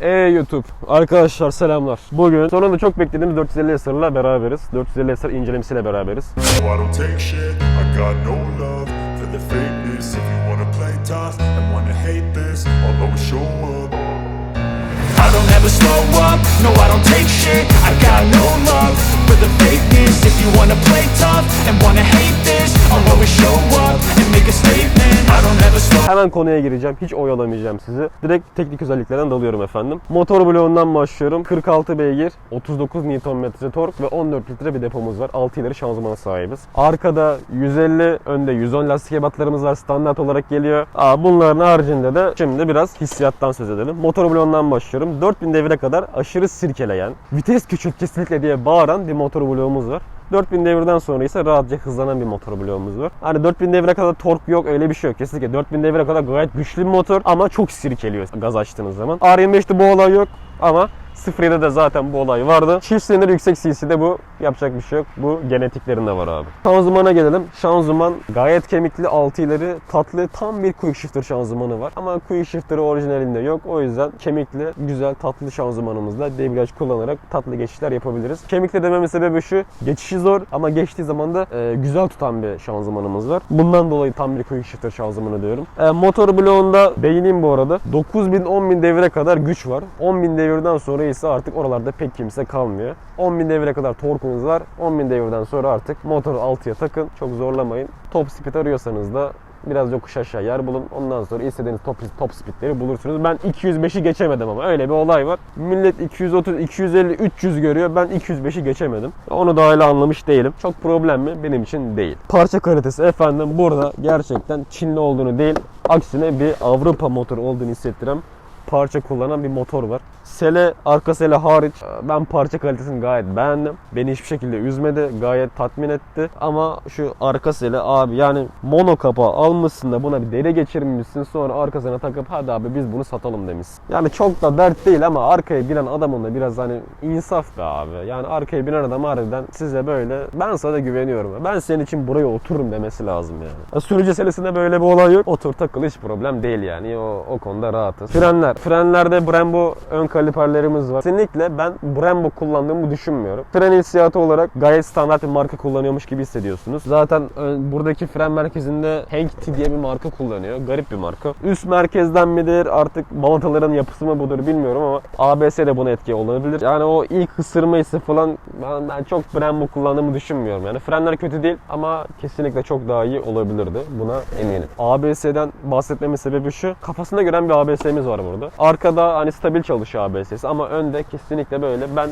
Ey YouTube. Arkadaşlar selamlar. Bugün sonunda çok beklediğimiz 450 SR'la beraberiz. 450 SR incelemesiyle beraberiz. I don't ever slow up, no I don't take shit. I got no love the fakeness If you wanna play tough and wanna hate this I'll always show up and make a statement I don't ever slow Hemen konuya gireceğim. Hiç oyalamayacağım sizi. Direkt teknik özelliklerden dalıyorum efendim. Motor bloğundan başlıyorum. 46 beygir, 39 Nm tork ve 14 litre bir depomuz var. 6 ileri şanzımana sahibiz. Arkada 150, önde 110 lastik ebatlarımız var. Standart olarak geliyor. Aa, bunların haricinde de şimdi biraz hissiyattan söz edelim. Motor bloğundan başlıyorum. 4000 devire kadar aşırı sirkeleyen, vites küçült kesinlikle diye bağıran bir motor bloğumuz var. 4000 devirden sonra ise rahatça hızlanan bir motor bloğumuz var. Hani 4000 devire kadar tork yok öyle bir şey yok. Kesinlikle 4000 devire kadar gayet güçlü bir motor ama çok sirkeliyor gaz açtığınız zaman. R25'te bu olay yok ama 07'de de zaten bu olay vardı. Çift silindir yüksek CC'de bu yapacak bir şey yok. Bu genetiklerinde var abi. Şanzımana gelelim. Şanzıman gayet kemikli, altı ileri, tatlı, tam bir quick shifter şanzımanı var. Ama quick shifter'ı orijinalinde yok. O yüzden kemikli, güzel, tatlı şanzımanımızla debriyaj kullanarak tatlı geçişler yapabiliriz. Kemikli dememin sebebi şu, geçişi zor ama geçtiği zaman da e, güzel tutan bir şanzımanımız var. Bundan dolayı tam bir quick shifter şanzımanı diyorum. E, motor bloğunda değineyim bu arada. 9000-10000 devire kadar güç var. 10000 devirden sonra ise artık oralarda pek kimse kalmıyor. 10.000 devire kadar torkunuz var. 10.000 devirden sonra artık motoru altıya takın. Çok zorlamayın. Top speed arıyorsanız da biraz yokuş aşağı yer bulun. Ondan sonra istediğiniz top, top speedleri bulursunuz. Ben 205'i geçemedim ama öyle bir olay var. Millet 230, 250, 300 görüyor. Ben 205'i geçemedim. Onu da öyle anlamış değilim. Çok problem mi? Benim için değil. Parça kalitesi efendim burada gerçekten Çinli olduğunu değil, aksine bir Avrupa motoru olduğunu hissettiren parça kullanan bir motor var. Sele, arka sele hariç e, ben parça kalitesini gayet beğendim. Beni hiçbir şekilde üzmedi. Gayet tatmin etti. Ama şu arka sele abi yani mono kapağı almışsın da buna bir deri geçirmişsin sonra arkasına takıp hadi abi biz bunu satalım demişsin. Yani çok da dert değil ama arkaya binen adamın da biraz hani insaf be abi. Yani arkaya binen adam harbiden size böyle ben sana güveniyorum. Ben senin için buraya otururum demesi lazım yani. Ya Sürücü selesinde böyle bir olay yok. Otur takıl hiç problem değil yani. O, o konuda rahatız. Frenler. Frenlerde Brembo ön kaliperlerimiz var. Kesinlikle ben Brembo kullandığımı düşünmüyorum. Fren hissiyatı olarak gayet standart bir marka kullanıyormuş gibi hissediyorsunuz. Zaten ön- buradaki fren merkezinde Hank T diye bir marka kullanıyor. Garip bir marka. Üst merkezden midir artık balataların yapısı mı budur bilmiyorum ama ABS de buna etki olabilir. Yani o ilk ısırma hissi falan ben, ben çok Brembo kullandığımı düşünmüyorum. Yani frenler kötü değil ama kesinlikle çok daha iyi olabilirdi. Buna eminim. ABS'den bahsetmemin sebebi şu. Kafasında gören bir ABS'miz var burada. Arkada hani stabil çalışıyor ABS'si ama önde kesinlikle böyle ben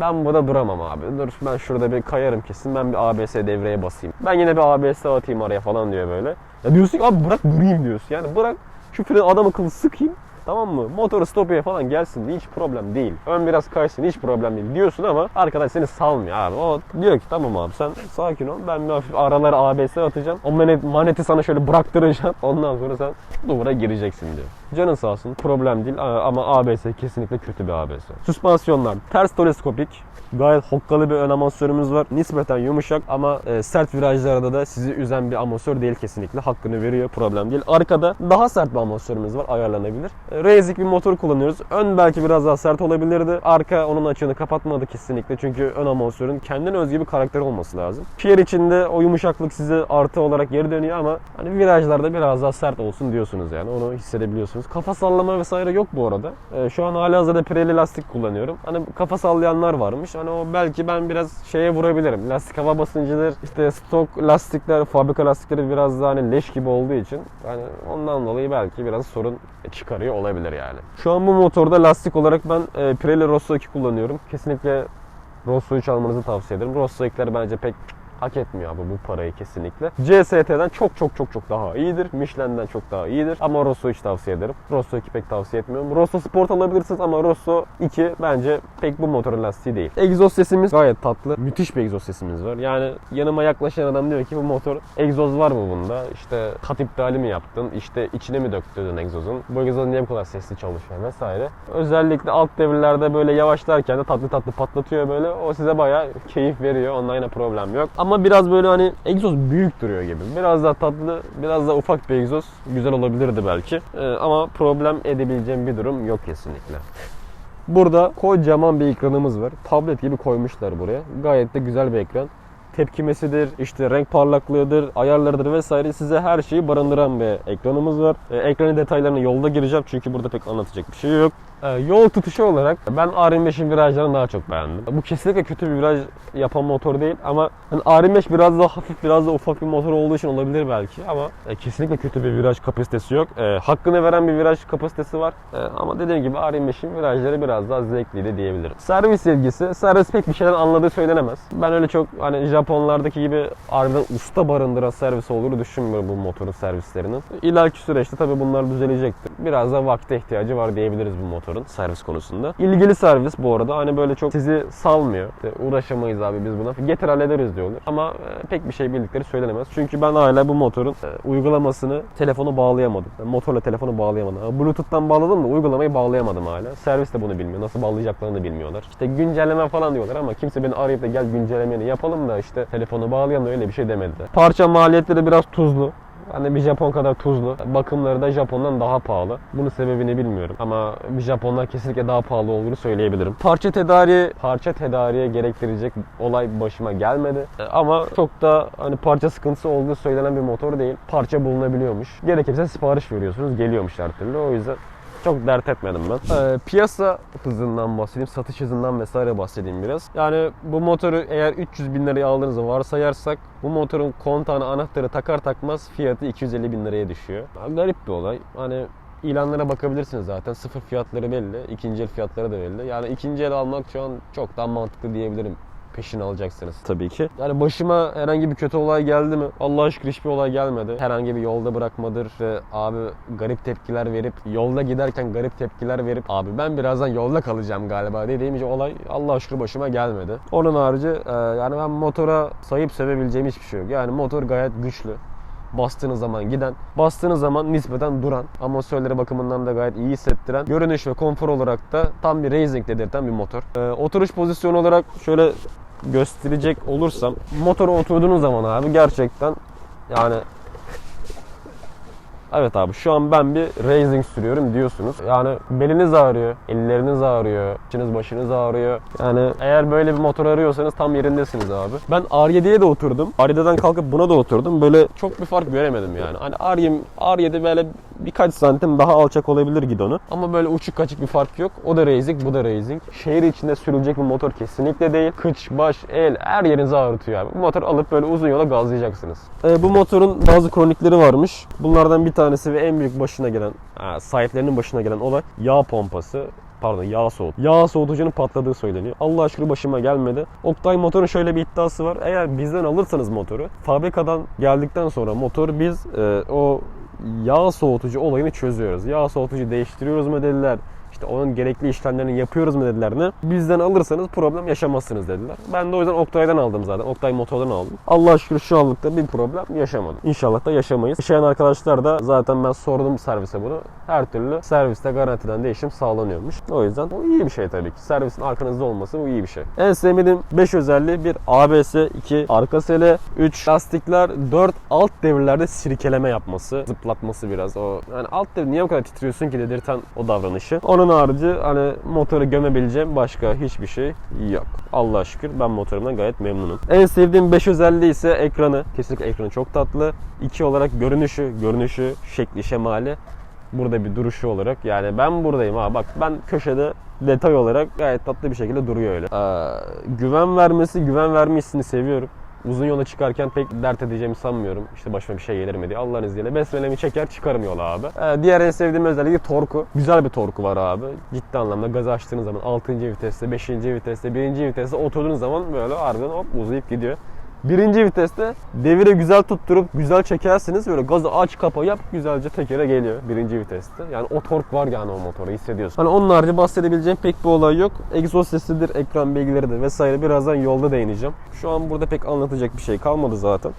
ben burada duramam abi. Dur ben şurada bir kayarım kesin. Ben bir ABS devreye basayım. Ben yine bir ABS atayım araya falan diyor böyle. Ya diyorsun ki abi bırak durayım diyorsun. Yani bırak şu freni adam akıllı sıkayım. Tamam mı? Motoru stopuya falan gelsin hiç problem değil. Ön biraz kaysın hiç problem değil diyorsun ama arkadaş seni salmıyor abi. O diyor ki tamam abi sen sakin ol. Ben bir hafif aralara ABS atacağım. O manet, maneti sana şöyle bıraktıracağım. Ondan sonra sen duvara gireceksin diyor. Canın sağ olsun problem değil ama ABS kesinlikle kötü bir ABS. Süspansiyonlar ters teleskopik. Gayet hokkalı bir ön amortisörümüz var. Nispeten yumuşak ama e, sert virajlarda da sizi üzen bir amortisör değil kesinlikle. Hakkını veriyor problem değil. Arkada daha sert bir amortisörümüz var ayarlanabilir. E, Razik bir motor kullanıyoruz. Ön belki biraz daha sert olabilirdi. Arka onun açığını kapatmadı kesinlikle. Çünkü ön amortisörün kendine özgü bir karakteri olması lazım. Pier içinde o yumuşaklık size artı olarak geri dönüyor ama hani virajlarda biraz daha sert olsun diyorsunuz yani. Onu hissedebiliyorsunuz. Kafa sallama vesaire yok bu arada. E, şu an hala hazırda pireli lastik kullanıyorum. Hani kafa sallayanlar varmış. Hani o belki ben biraz şeye vurabilirim. Lastik hava basıncıdır. İşte stok lastikler, fabrika lastikleri biraz daha hani leş gibi olduğu için hani ondan dolayı belki biraz sorun çıkarıyor olabilir yani. Şu an bu motorda lastik olarak ben e, Pirelli Rosso 2 kullanıyorum. Kesinlikle Rosso 3 almanızı tavsiye ederim. Rosso 2'ler bence pek hak etmiyor abi bu parayı kesinlikle. CST'den çok çok çok çok daha iyidir. Michelin'den çok daha iyidir. Ama Rosso 3 tavsiye ederim. Rosso 2 pek tavsiye etmiyorum. Rosso Sport alabilirsiniz ama Rosso 2 bence pek bu motorun lastiği değil. Egzoz sesimiz gayet tatlı. Müthiş bir egzoz sesimiz var. Yani yanıma yaklaşan adam diyor ki bu motor egzoz var mı bunda? İşte kat iptali mi yaptın? İşte içine mi döktürdün egzozun? Bu egzoz niye bu kadar sesli çalışıyor vesaire. Özellikle alt devirlerde böyle yavaşlarken de tatlı tatlı patlatıyor böyle. O size bayağı keyif veriyor. Ondan problem yok. Ama Ama biraz böyle hani egzoz büyük duruyor gibi. Biraz daha tatlı, biraz daha ufak bir egzoz güzel olabilirdi belki. Ee, ama problem edebileceğim bir durum yok kesinlikle. Burada kocaman bir ekranımız var. Tablet gibi koymuşlar buraya. Gayet de güzel bir ekran. Tepkimesidir, işte renk parlaklığıdır, ayarlarıdır vesaire size her şeyi barındıran bir ekranımız var. Ee, ekranın detaylarına yolda gireceğim çünkü burada pek anlatacak bir şey yok. Ee, yol tutuşu olarak ben R25'in virajlarını daha çok beğendim. Bu kesinlikle kötü bir viraj yapan motor değil ama hani R25 biraz daha hafif, biraz daha ufak bir motor olduğu için olabilir belki ama e, kesinlikle kötü bir viraj kapasitesi yok. E, hakkını veren bir viraj kapasitesi var. E, ama dediğim gibi R25'in virajları biraz daha zevkliydi diyebilirim. Servis ilgisi, servis pek bir şeyden anladığı söylenemez. Ben öyle çok hani Japonlardaki gibi harbiden usta barındıran servis olduğunu düşünmüyorum bu motorun servislerinin. İleriki süreçte tabii bunlar düzelecektir. Biraz da vakte ihtiyacı var diyebiliriz bu motorun servis konusunda. İlgili servis bu arada hani böyle çok sizi salmıyor. İşte uğraşamayız abi biz buna. Getir hallederiz diyorlar. Ama e, pek bir şey bildikleri söylenemez. Çünkü ben hala bu motorun e, uygulamasını telefonu bağlayamadım. Motorla telefonu bağlayamadım. Bluetooth'tan bağladım da uygulamayı bağlayamadım hala. Servis de bunu bilmiyor. Nasıl bağlayacaklarını bilmiyorlar. İşte güncelleme falan diyorlar ama kimse beni arayıp da gel güncellemeni yapalım da işte telefonu bağlayalım öyle bir şey demediler. Parça maliyetleri biraz tuzlu. Hani bir Japon kadar tuzlu. Bakımları da Japon'dan daha pahalı. Bunun sebebini bilmiyorum. Ama bir Japonlar kesinlikle daha pahalı olduğunu söyleyebilirim. Parça tedariği, parça tedariğe gerektirecek olay başıma gelmedi. Ama çok da hani parça sıkıntısı olduğu söylenen bir motor değil. Parça bulunabiliyormuş. Gerekirse sipariş veriyorsunuz. Geliyormuş her türlü. O yüzden çok dert etmedim ben. Ee, piyasa hızından bahsedeyim, satış hızından vesaire bahsedeyim biraz. Yani bu motoru eğer 300 bin liraya aldığınızı varsayarsak bu motorun kontağına anahtarı takar takmaz fiyatı 250 bin liraya düşüyor. Ya, garip bir olay. Hani ilanlara bakabilirsiniz zaten. Sıfır fiyatları belli. ikinci el fiyatları da belli. Yani ikinci el almak şu an çok daha mantıklı diyebilirim peşini alacaksınız tabii ki. Yani başıma herhangi bir kötü olay geldi mi? Allah'a şükür hiçbir olay gelmedi. Herhangi bir yolda bırakmadır ve abi garip tepkiler verip yolda giderken garip tepkiler verip abi ben birazdan yolda kalacağım galiba dediğim için olay Allah'a şükür başıma gelmedi. Onun harici e, yani ben motora sayıp sevebileceğim hiçbir şey yok. Yani motor gayet güçlü bastığınız zaman giden, bastığınız zaman nispeten duran, amortisörleri bakımından da gayet iyi hissettiren, görünüş ve konfor olarak da tam bir racing dedirten bir motor. Ee, oturuş pozisyonu olarak şöyle gösterecek olursam, motora oturduğunuz zaman abi gerçekten yani Evet abi şu an ben bir racing sürüyorum diyorsunuz. Yani beliniz ağrıyor, elleriniz ağrıyor, başınız başınız ağrıyor. Yani eğer böyle bir motor arıyorsanız tam yerindesiniz abi. Ben R7'ye de oturdum. R7'den kalkıp buna da oturdum. Böyle çok bir fark göremedim yani. Hani R7, R7 böyle birkaç santim daha alçak olabilir gidonu. Ama böyle uçuk kaçık bir fark yok. O da racing, bu da racing. Şehir içinde sürülecek bir motor kesinlikle değil. Kıç, baş, el her yerinizi ağrıtıyor abi. Bu motor alıp böyle uzun yola gazlayacaksınız. Ee, bu motorun bazı kronikleri varmış. Bunlardan bir tanesi ve en büyük başına gelen, sahiplerinin başına gelen olay yağ pompası pardon yağ soğut. Yağ soğutucunun patladığı söyleniyor. Allah şükür başıma gelmedi. Oktay motorun şöyle bir iddiası var. Eğer bizden alırsanız motoru fabrikadan geldikten sonra motor biz e, o yağ soğutucu olayını çözüyoruz. Yağ soğutucu değiştiriyoruz mu dediler. İşte onun gerekli işlemlerini yapıyoruz mu dediler ne? Bizden alırsanız problem yaşamazsınız dediler. Ben de o yüzden Oktay'dan aldım zaten. Oktay motordan aldım. Allah şükür şu anlıkta bir problem yaşamadım. İnşallah da yaşamayız. Yaşayan arkadaşlar da zaten ben sordum servise bunu. Her türlü serviste garantiden değişim sağlanıyormuş. O yüzden bu iyi bir şey tabii ki. Servisin arkanızda olması bu iyi bir şey. En sevmediğim 5 özelliği bir ABS, 2 arka sele, 3 lastikler, 4 alt devirlerde sirkeleme yapması, zıplatması biraz. O yani alt devir niye o kadar titriyorsun ki dedirten o davranışı. Onun harici hani motoru gömebileceğim başka hiçbir şey yok. Allah'a şükür ben motorumdan gayet memnunum. En sevdiğim 5 özelliği ise ekranı. Kesinlikle ekranı çok tatlı. 2 olarak görünüşü, görünüşü, şekli, şemali. Burada bir duruşu olarak yani ben buradayım ha bak ben köşede detay olarak gayet tatlı bir şekilde duruyor öyle. Ee, güven vermesi, güven verme hissini seviyorum. Uzun yola çıkarken pek dert edeceğimi sanmıyorum. İşte başıma bir şey gelir mi diye. Allah'ın izniyle besmelemi çeker çıkarım yola abi. Ee, diğer en sevdiğim özelliği torku. Güzel bir torku var abi. Ciddi anlamda gazı açtığınız zaman 6. viteste, 5. viteste, 1. viteste oturduğunuz zaman böyle harbiden hop uzayıp gidiyor. Birinci viteste devire güzel tutturup güzel çekersiniz. Böyle gazı aç kapa yap güzelce tekere geliyor birinci viteste. Yani o tork var yani o motora hissediyorsun. Hani onun harici bahsedebileceğim pek bir olay yok. Egzoz sesidir, ekran bilgileridir vesaire birazdan yolda değineceğim. Şu an burada pek anlatacak bir şey kalmadı zaten.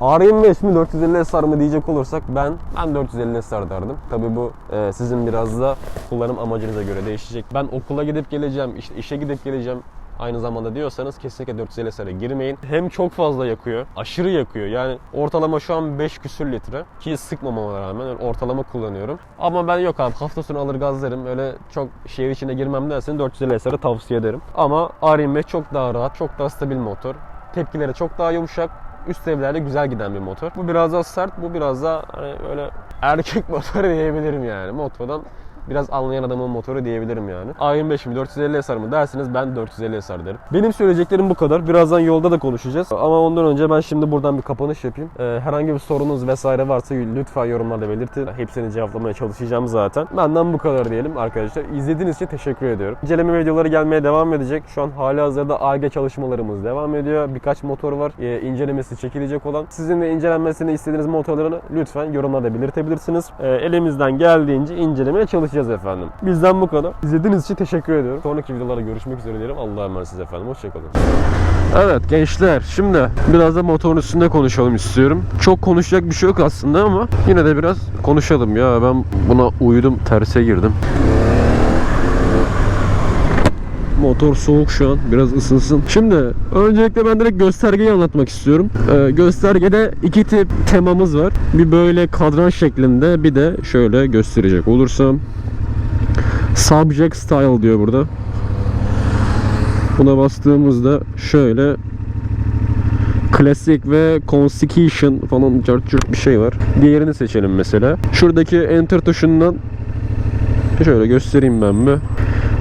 R25 mi 450 SR mı diyecek olursak ben ben 450 SR derdim. Tabi bu e, sizin biraz da kullanım amacınıza göre değişecek. Ben okula gidip geleceğim, işte işe gidip geleceğim. Aynı zamanda diyorsanız kesinlikle 450 SR'e girmeyin. Hem çok fazla yakıyor, aşırı yakıyor. Yani ortalama şu an 5 küsür litre ki sıkmamama rağmen ortalama kullanıyorum. Ama ben yok abi hafta sonu alır gazlarım. Öyle çok şehir içine girmem dersen 450 SR'ı tavsiye ederim. Ama R25 çok daha rahat, çok daha stabil motor. Tepkileri çok daha yumuşak üst seviyelerde güzel giden bir motor. Bu biraz daha sert, bu biraz daha hani öyle erkek motoru diyebilirim yani. Motodan biraz anlayan adamın motoru diyebilirim yani. A25 mi 450 SR mı derseniz ben 450 SR derim. Benim söyleyeceklerim bu kadar. Birazdan yolda da konuşacağız. Ama ondan önce ben şimdi buradan bir kapanış yapayım. Ee, herhangi bir sorunuz vesaire varsa lütfen yorumlarda belirtin. Hepsini cevaplamaya çalışacağım zaten. Benden bu kadar diyelim arkadaşlar. İzlediğiniz için teşekkür ediyorum. İnceleme videoları gelmeye devam edecek. Şu an hali hazırda ARGE çalışmalarımız devam ediyor. Birkaç motor var. Ee, incelemesi çekilecek olan. Sizin de incelenmesini istediğiniz motorlarını lütfen yorumlarda belirtebilirsiniz. Ee, elimizden geldiğince incelemeye çalışacağız efendim. Bizden bu kadar. İzlediğiniz için teşekkür ediyorum. Sonraki videolarda görüşmek üzere diyelim. Allah'a emanetsiniz efendim. Hoşçakalın. Evet gençler şimdi biraz da motorun üstünde konuşalım istiyorum. Çok konuşacak bir şey yok aslında ama yine de biraz konuşalım ya. Ben buna uyudum terse girdim. Motor soğuk şu an. Biraz ısınsın. Şimdi öncelikle ben direkt göstergeyi anlatmak istiyorum. Ee, göstergede iki tip temamız var. Bir böyle kadran şeklinde bir de şöyle gösterecek olursam Subject Style diyor burada. Buna bastığımızda şöyle Classic ve Consecution falan cart curt bir şey var. Diğerini seçelim mesela. Şuradaki Enter tuşundan şöyle göstereyim ben bir.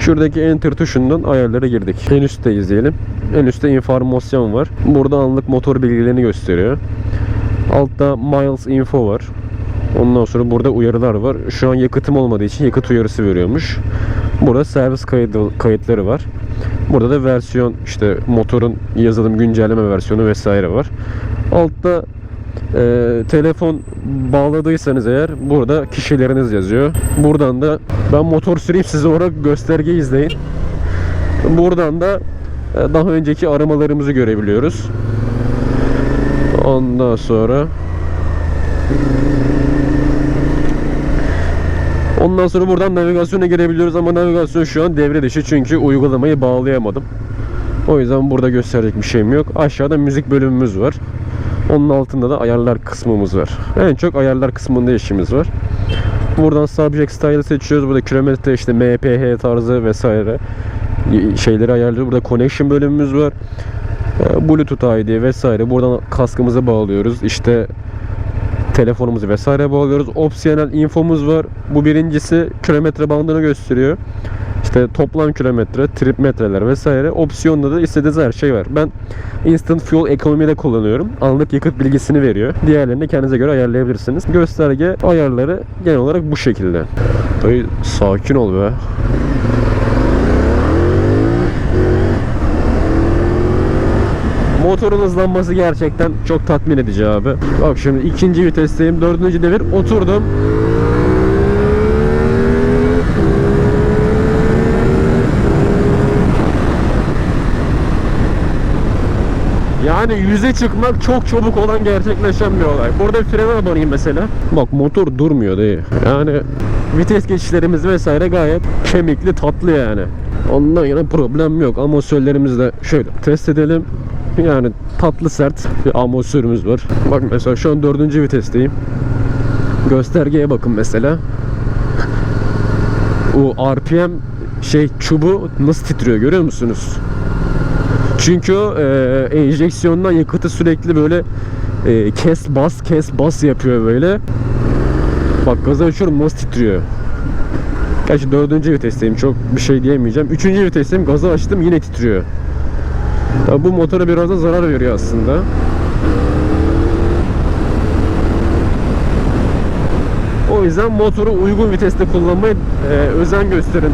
Şuradaki Enter tuşundan ayarlara girdik. En üstteyiz diyelim. En üstte informasyon var. Burada anlık motor bilgilerini gösteriyor. Altta Miles Info var. Ondan sonra burada uyarılar var. Şu an yakıtım olmadığı için yakıt uyarısı veriyormuş. Burada servis kayıtları var. Burada da versiyon işte motorun yazılım güncelleme versiyonu vesaire var. Altta e, telefon bağladıysanız eğer burada kişileriniz yazıyor. Buradan da ben motor süreyim size olarak gösterge izleyin. Buradan da e, daha önceki aramalarımızı görebiliyoruz. Ondan sonra Ondan sonra buradan navigasyona girebiliyoruz ama navigasyon şu an devre dışı çünkü uygulamayı bağlayamadım. O yüzden burada gösterecek bir şeyim yok. Aşağıda müzik bölümümüz var. Onun altında da ayarlar kısmımız var. En çok ayarlar kısmında işimiz var. Buradan Subject Style seçiyoruz. Burada kilometre işte MPH tarzı vesaire şeyleri ayarlıyoruz. Burada Connection bölümümüz var. Ee, Bluetooth ID vesaire. Buradan kaskımızı bağlıyoruz. İşte telefonumuzu vesaire bağlıyoruz. Opsiyonel infomuz var. Bu birincisi kilometre bandını gösteriyor. İşte toplam kilometre, trip metreler vesaire. Opsiyonda da istediğiniz her şey var. Ben Instant Fuel ekonomide kullanıyorum. Anlık yakıt bilgisini veriyor. Diğerlerini kendinize göre ayarlayabilirsiniz. Gösterge ayarları genel olarak bu şekilde. Dayı sakin ol be. Motorun hızlanması gerçekten çok tatmin edici abi. Bak şimdi ikinci vitesteyim. Dördüncü devir oturdum. Yani yüze çıkmak çok çabuk olan gerçekleşen bir olay. Burada frene banayım mesela. Bak motor durmuyor değil. Yani vites geçişlerimiz vesaire gayet kemikli tatlı yani. Ondan yana problem yok. Amortisörlerimizi de şöyle test edelim. Yani tatlı sert bir amortisörümüz var. Bak mesela şu an dördüncü vitesteyim. Göstergeye bakın mesela. O RPM şey çubu nasıl titriyor görüyor musunuz? Çünkü o e, enjeksiyondan yakıtı sürekli böyle e, kes bas kes bas yapıyor böyle. Bak gaza açıyorum nasıl titriyor. Gerçi dördüncü vitesteyim çok bir şey diyemeyeceğim. Üçüncü vitesteyim gazı açtım yine titriyor. Tabi bu motora biraz da zarar veriyor aslında. O yüzden motoru uygun viteste kullanmaya e, özen gösterin.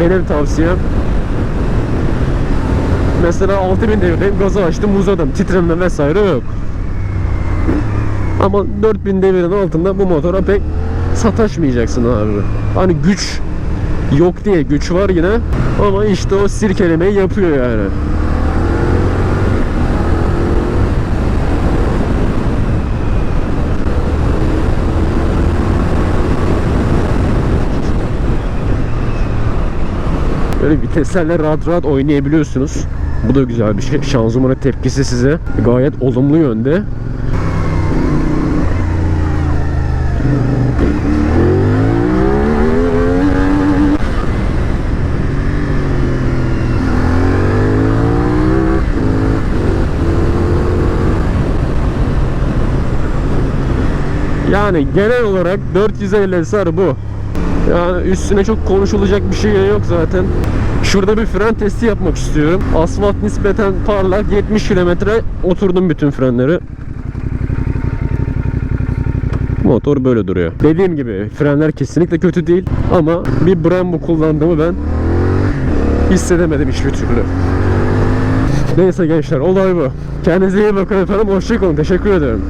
Benim tavsiyem. Mesela 6000 devirdeyim gazı açtım uzadım. Titreme vesaire yok. Ama 4000 devirin altında bu motora pek sataşmayacaksın abi. Hani güç yok diye güç var yine ama işte o sirkelemeyi yapıyor yani. Böyle viteslerle rahat rahat oynayabiliyorsunuz. Bu da güzel bir şey. Şanzımanın tepkisi size gayet olumlu yönde. Yani genel olarak 450 SR bu. Yani üstüne çok konuşulacak bir şey yok zaten. Şurada bir fren testi yapmak istiyorum. Asfalt nispeten parlak 70 kilometre oturdum bütün frenleri. Motor böyle duruyor. Dediğim gibi frenler kesinlikle kötü değil ama bir Brembo kullandığımı ben hissedemedim hiçbir türlü. Neyse gençler olay bu. Kendinize iyi bakın efendim. Hoşçakalın. Teşekkür ederim.